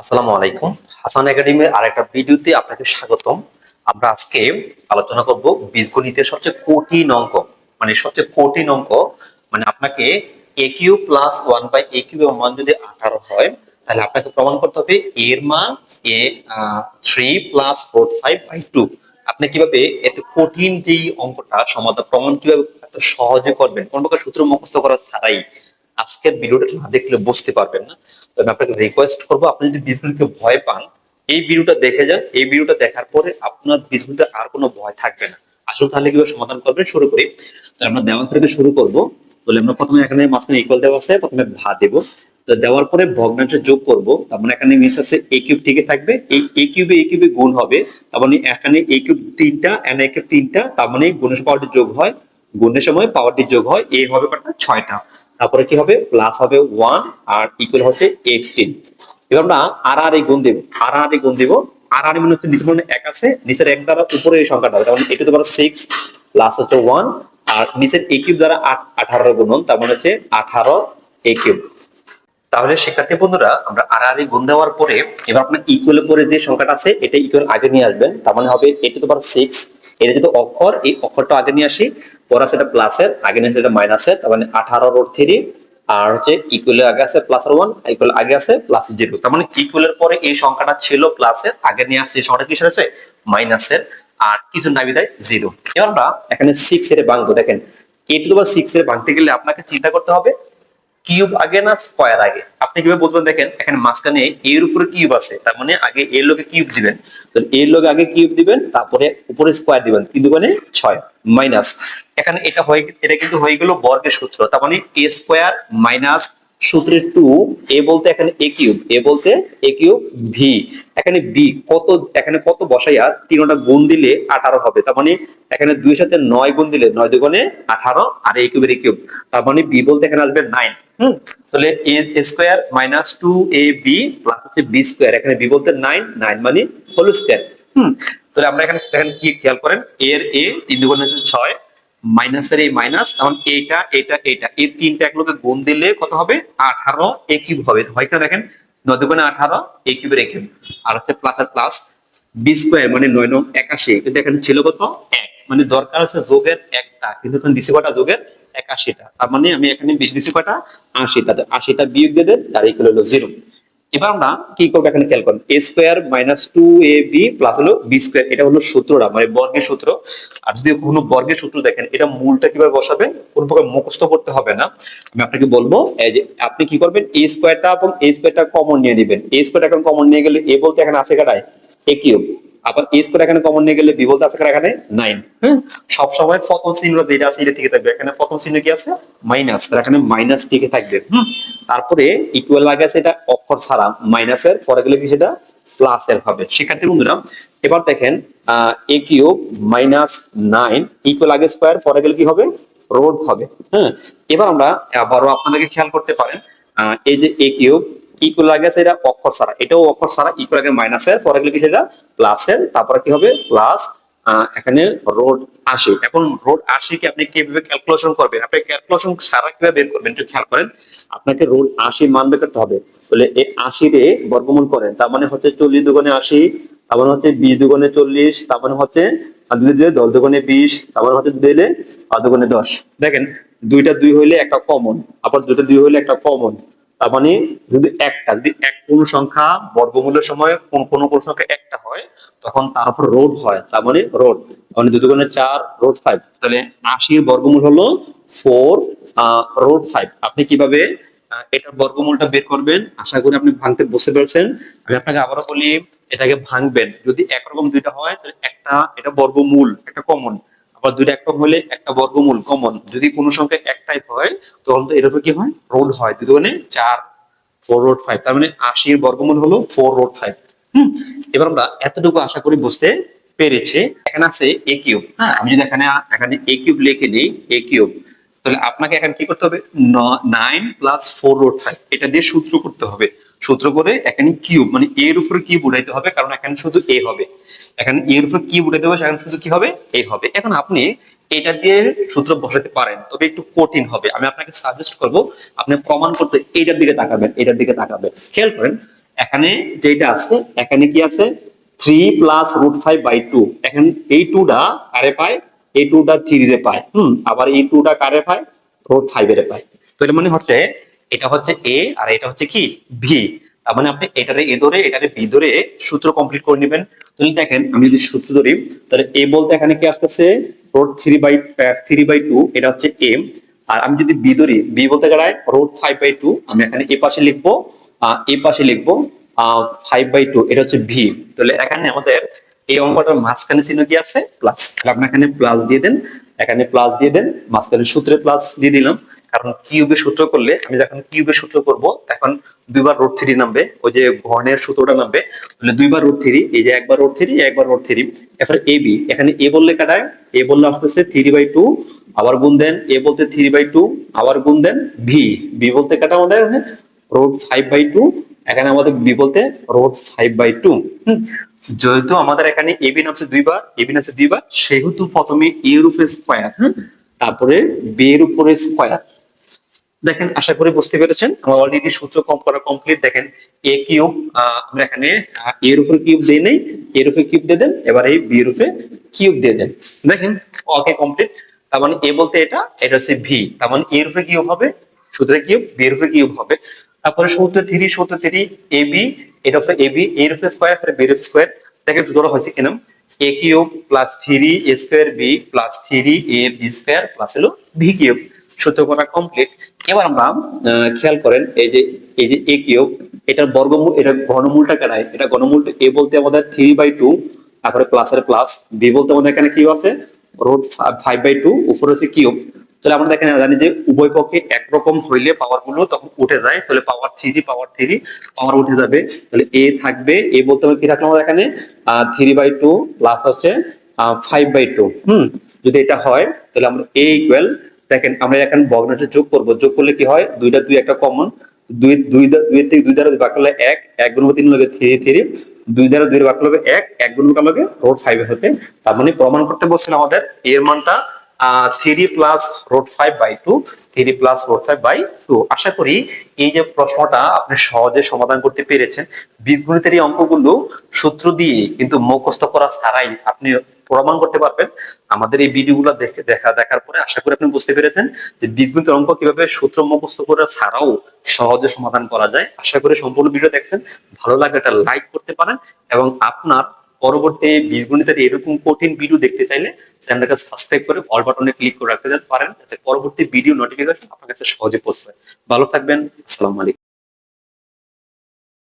আসসালামু আলাইকুম। হাসান একাডেমির আরেকটা ভিডিওতে আপনাকে স্বাগতম। আমরা আজকে আলোচনা করব বীজগণিতের সবচেয়ে কঠিন অঙ্ক মানে সবচেয়ে কঠিন অঙ্ক মানে আপনাকে A Q plus one by A Q মান যদি আঠারো হয়, তাহলে আপনাকে প্রমাণ করতে হবে এর মান A three plus four five by two আপনি কীভাবে এত কঠিন যে অঙ্কটা সমাধান, প্রমাণ কীভাবে এত সহজে করবেন? কোন প্রকার সূত্র মুখস্থ করা ছাড়াই আজকের ভিডিওটা না দেখলে বুঝতে পারবেন না। তো আমি আপনাকে রিকোয়েস্ট করব, আপনি যদি বীজগণিতকে ভয় পান, এই ভিডিওটা দেখে যান। এই ভিডিওটা দেখার পরে আপনার বীজগণিতে আর কোনো ভয় থাকবে না। আসলে তাহলে কীভাবে সমাধান করবেন, শুরু করি। আমরা দেওয়া থেকে শুরু করব। তাহলে আমরা প্রথমে এখানে মাঝখানে ইকুয়াল দেওয়া আছে, প্রথমে ভা দেব। তো দেওয়ার পরে ভগ্নাংশ যোগ করব। তার মানে এখানে মিস আছে এ কিউব ঠিকই থাকবে। এই এ কিউবে এ কিউবে গুণ হবে। তার মানে এখানে এ কিউব তিনটা এন এ কিউব তিনটা, তার মানে গুণের পাওয়ারটি যোগ হয়। গুণের সময় পাওয়ারটি যোগ হয়। এ হবে কটা ছয়টা। তারপরে কি হবে? প্লাস হবে ওয়ান আর ইকুয়াল হচ্ছে এইটিন এবার আমরা আর আর গুণ দেব। আর আর গুণ দেব। আর আর মানে হচ্ছে নিচে মানে এক আছে। নিচের এক দ্বারা উপরে এই সংখ্যাটা হবে। তার মানে এটা তো সিক্স প্লাস হচ্ছে ওয়ান আর নিচের এ কিউব দ্বারা আঠারো গুণন তার মানে হচ্ছে আঠারো এ কিউব তাহলে শিক্ষার্থী বন্ধুরা, আমরা আর আর গুণ দেওয়ার পরে এবার আপনার ইকুয়াল পরে যে সংখ্যাটা আছে, এটা ইকুয়াল আগে নিয়ে আসবেন। তার মানে হবে এটা তো সিক্স এটা যেহেতু অক্ষর, এই অক্ষরটা আগে নিয়ে আসি। পরে আছে এটা প্লাসের আগে নিয়ে আসলে এটা মাইনাসের তার মানে আঠারো রোড থ্রি আর হচ্ছে ইকুয়ালের আগে আছে প্লাস ওয়ান ইকুয়াল আগে আছে প্লাস জিরো তার মানে ইকুয়ালের পরে এই সংখ্যাটা ছিল প্লাসের আগে নিয়ে আসছে এই সংখ্যাটা কিসের আছে মাইনাসের আর কিছু না বিদায় জিরো এবার আমরা এখানে সিক্স এর ভাঙবো, দেখেন। এ টু সিক্স এর ভাঙতে গেলে আপনাকে চিন্তা করতে হবে কিউব আগে না স্কোয়ার আগে? আপনি কীভাবে বলবেন দেখেন, এখানে মাঝখানে এর উপরে কিউব আছে, তার মানে আগে এর লোকে কিউব দিবেন। তো এর লোকে আগে কিউব দিবেন, তারপরে উপরে স্কোয়ার দিবেন, তিন দুগুণে ছয়, মাইনাস। এখানে এটা হয়ে এটা কিন্তু হয়ে গেল বর্গের সূত্র, তার মানে এ স্কোয়ার মাইনাস সূত্রের টু এ বলতে এখানে এ কিউব এ বলতে এ কিউব ভি এখানে বি কত, এখানে কত বসাইয়া তিনটা গুণ দিলে আঠারো হবে। তার মানে এখানে দুইয়ের সাথে নয় গুণ দিলে নয় দুগুণে আঠারো, আর এ কিউবের এ কিউব তার মানে বি বলতে এখানে আসবে নাইন হুম? তাহলে A square minus two A B plus হচ্ছে বি স্কোয়ার এখানে বি বলতে নাইন নাইন মানে হোল স্কোয়ার হুম? তাহলে আমরা এখানে কি খেয়াল করেন? এর এ তিন দুগুণে ছয় মাইনাসের এই মাইনাস তখন এটা এটা এটা এই তিনটা একলোকে গুণ দিলে কত হবে? আঠারো এ কিউব হবে। হয় দেখেন? নয় দুগুণে আঠারো এ কিউবের এ কিউব আর হচ্ছে প্লাস আর প্লাস বি স্কোয়ার মানে নয় নং একাশি। কিন্তু এখানে ছিল কত? এক। মানে দরকার আছে যোগের একটা। কিন্তু এখানে দিছে কটা? যোগের একাশিটা। তার মানে আমি এখানে বিশ দিছি কটা? আশিটা। আশিটা বিয়োগ দিয়ে দেন, তার ইকুয়াল হলো জিরো এবার আমরা কি করব এখানে খেয়াল করুন A square minus two A B plus হলো বি স্কোয়ার এটা হলো সূত্রটা মানে বর্গের সূত্র। আর যদি কোনো বর্গের সূত্র দেখেন, এটা মূলটা কীভাবে বসাবেন, কোন প্রকার মুখস্থ করতে হবে না। আমি আপনাকে বলব যে আপনি কি করবেন এ স্কোয়ারটা এবং এ স্কোয়ারটা কমন নিয়ে নেবেন। এ স্কোয়ারটা এখন কমন নিয়ে গেলে এ বলতে এখানে আছে কাটায় এ কিউব আবার এ স্কোয়ার এখানে কমন নিয়ে গেলে বি বলতে আছে এখানে নাইন হ্যাঁ? সব সময় প্রথম চিহ্ন যেটা আছে এটা ঠিক থাকবে। এখানে প্রথম চিহ্ন কি আছে? মাইনাস এখানে মাইনাস টিকে থাকবে। হুম? তারপরে ইকুয়াল লাগে আছে এটা অক্ষর ছাড়া মাইনাসের পরে গেলে কি সেটা প্লাসের হবে। শিক্ষার্থী বন্ধুরা, এবার দেখেন A cube minus nine equal আগে স্কোয়ার পরে গেলে কি হবে? রোড হবে। হ্যাঁ? এবার আমরা আবারও আপনাদেরকে খেয়াল করতে পারেন এই যে এ কিউব ইকুয়াল আগে আছে এটা অক্ষর ছাড়া। এটাও অক্ষর ছাড়া ইকুয়াল আগে মাইনাসের পরে গেলে কি সেটা প্লাসের তারপরে কি হবে? প্লাস এখানে রোড আশি এখন রোড আশি কি আপনি কীভাবে ক্যালকুলেশন করবেন? আপনি ক্যালকুলেশন ছাড়া কীভাবে বের করবেন? একটু খেয়াল করেন। আপনাকে রোড আশি মান বের করতে হবে। তাহলে এই আশি রে বর্গমূল করেন, তার মানে হচ্ছে চল্লিশ দুগুণে আশি, তার মানে হচ্ছে বিশ দুগুণে চল্লিশ, তার মানে হচ্ছে দিলে দিলে দশ দুগুণে বিশ, তার মানে হচ্ছে দিলে আর দুগুণে দশ। দেখেন, দুইটা দুই হইলে একটা কমন আবার দুইটা দুই হইলে একটা কমন তার মানে যদি একটা, যদি এক কোন সংখ্যা বর্গমূলের সময় কোন কোন সংখ্যা একটা হয়, তখন তার উপর রোড হয়, তার মানে রোড। মানে দুটো গুণে চার, রোড ফাইভ তাহলে আশির বর্গমূল হলো ফোর রোড ফাইভ আপনি কীভাবে এটার বর্গমূলটা বের করবেন? আশা করি আপনি ভাঙতে বসে পেরেছেন। আমি আপনাকে আবারও বলি, এটাকে ভাঙবেন। যদি একরকম দুইটা হয়, তাহলে একটা, এটা বর্গমূল, একটা কমন আবার দুইটা একরকম হলে একটা বর্গমূল কমন যদি কোনো সংখ্যা একটাই হয়, তখন তো এর উপর কি হয়? রোড হয়। দুটো মানে চার ফোর রোড ফাইভ তার মানে আশির বর্গমূল হলো ফোর রোড ফাইভ হুম? এবার আমরা এতটুকু আশা করি বুঝতে পেরেছি। এখানে আছে এ কিউব হ্যাঁ আমি যদি এখানে এখানে এ কিউব লিখে নিই এ কিউব তাহলে আপনাকে এখানে কি করতে হবে? Nine plus four root five এটা দিয়ে সূত্র করতে হবে। সূত্র করে এখানে কিউব মানে এর উপরে কিউব উঠাইতে হবে, কারণ এখানে শুধু এ হবে। এখানে এর উপরে কিউব উঠাইতে হবে, সেখানে শুধু কি হবে? এ হবে। এখন আপনি এটা দিয়ে সূত্র বসাতে পারেন, তবে একটু কঠিন হবে। আমি আপনাকে সাজেস্ট করব, আপনি প্রমাণ করতে এইটার দিকে তাকাবেন, এটার দিকে তাকাবেন। খেয়াল করেন, এখানে যেটা আছে, এখানে কি আছে? Three plus root five by two এখন এই টুটা কারে পায়? এই টুটা থ্রি রে পায়। হুম, আবার এই টুটা কারে পায়? রুট ফাইভ এর পায়। তো এর মানে হচ্ছে এটা হচ্ছে এ আর এটা হচ্ছে কি? ভি তার মানে আপনি এটারে এ ধরে, এটারে বি ধরে সূত্র কমপ্লিট করে নেবেন। তাহলে দেখেন, আমি যদি সূত্র ধরি, তাহলে এ বলতে এখানে কি আসতেছে? Root three by three by two এটা হচ্ছে এম আর আমি যদি বি ধরি বি বলতে গেলায় রোড ফাইভ বাই টু আমি এখানে এ পাশে লিখব এ পাশে লিখব ফাইভ বাই টু এটা হচ্ছে ভি তাহলে এখানে আমাদের এই অঙ্কটার মাঝখানে চিহ্ন কি আছে? প্লাস আপনি এখানে প্লাস দিয়ে দেন, এখানে প্লাস দিয়ে দেন, মাঝখানে সূত্রে প্লাস দিয়ে দিলাম। কারণ কিউবের সূত্র করলে আমি যখন কিউবের সূত্র করব, তখন দুইবার রোড থ্রি নামবে। ওই যে ঘনের সূত্রটা নামবে, তাহলে দুইবার রোড থ্রি এই যে একবার রোড থ্রি একবার রোড থ্রি এরপরে এ বি এখানে এ বললে কাটায় এ বললে আসতেছে থ্রি বাই টু আবার গুণ দেন এ বলতে থ্রি বাই টু আবার গুণ দেন ভি বি বলতে কাটা আমাদের রোড ফাইভ বাই টু এখানে আমাদের বি বলতে রোড ফাইভ বাই টু যেহেতু আমাদের এখানে এ এবি নামছে দুইবার এ এবি নামছে দুইবার, সেহেতু প্রথমে এর উপরে স্কোয়ার তারপরে বি এর উপরে স্কোয়ার দেখেন, আশা করি বুঝতে পেরেছেন। আমার অলরেডি সূত্র কম করা কমপ্লিট দেখেন এ কিউব আমরা এখানে এর উপরে কিউব দিয়ে নেই এর উপরে কিউব দিয়ে দেন, এবার এই বি উপরে কিউব দিয়ে দেন। দেখেন ওকে কমপ্লিট তার মানে এ বলতে এটা এটা হচ্ছে ভি তার মানে এর উপরে কিউব হবে সূত্রে কিউব বি এর উপরে কিউব হবে। তারপরে সূত্র থ্রি সূত্র থ্রি এ বি এটা হচ্ছে এ বি এর উপরে স্কোয়ার বি এর উপরে স্কোয়ার দেখেন, সূত্রটা হয়েছে কেন A cube plus three A square B plus three A B square plus হলো ভি কিউব সূত্র কমপ্লিট এবার আমরা খেয়াল করেন, এই যে এই যে এ কিউব, এটার বর্গমূল, এটা ঘনমূলটা কেনায় এটা ঘনমূলটা এ বলতে আমাদের থ্রি বাই টু তারপরে প্লাসের প্লাস বি বলতে আমাদের এখানে কিউব আছে রোড ফাইভ বাই টু উপরে হচ্ছে কিউব। তাহলে আমরা দেখেন জানি যে উভয় পক্ষে একরকম হইলে পাওয়ারগুলো তখন উঠে যায়, তাহলে পাওয়ার থ্রি পাওয়ার থ্রি পাওয়ার উঠে যাবে। তাহলে এ থাকবে এ বলতে হবে কি রাখলাম আমাদের এখানে? থ্রি বাই টু প্লাস হচ্ছে ফাইভ বাই টু হুম, যদি এটা হয়, তাহলে আমরা এ ইকুয়াল দেখেন, আমরা এখন ভগ্নাংশ যোগ করব। যোগ করলে কি হয়? দুইটা দুই একটা কমন দুই দুই দুই থেকে দুই দ্বারা ভাগ করলে এক এক গুণ তিন লগে থ্রি থ্রি। দুই দ্বারা দুই ভাগ করলে এক এক গুণ লগে? রোড ফাইভ হতে তার মানে প্রমাণ করতে বলছিল আমাদের, এর মানটা three plus root five by two three plus root five by two আশা করি এই যে প্রশ্নটা আপনি সহজে সমাধান করতে পেরেছেন। বীজগণিতের এই অঙ্কগুলো সূত্র দিয়ে কিন্তু মুখস্থ করা ছাড়াই আপনি প্রমাণ করতে পারবেন। আমাদের এই ভিডিওগুলো দেখে, দেখা, দেখার পরে আশা করি আপনি বুঝতে পেরেছেন যে বীজগণিতের অঙ্ক কীভাবে সূত্র মুখস্থ করা ছাড়াও সহজে সমাধান করা যায়। আশা করি সম্পূর্ণ ভিডিও দেখছেন। ভালো লাগলে একটা লাইক করতে পারেন এবং আপনার পরবর্তী বীজগণিতের এরকম কঠিন ভিডিও দেখতে চাইলে চ্যানেলটাকে সাবস্ক্রাইব করে অল বাটনে ক্লিক করে রাখতে পারেন। যাতে পরবর্তী ভিডিও নোটিফিকেশন আপনার কাছে সহজে পৌঁছায়। ভালো থাকবেন। আসসালামু আলাইকুম।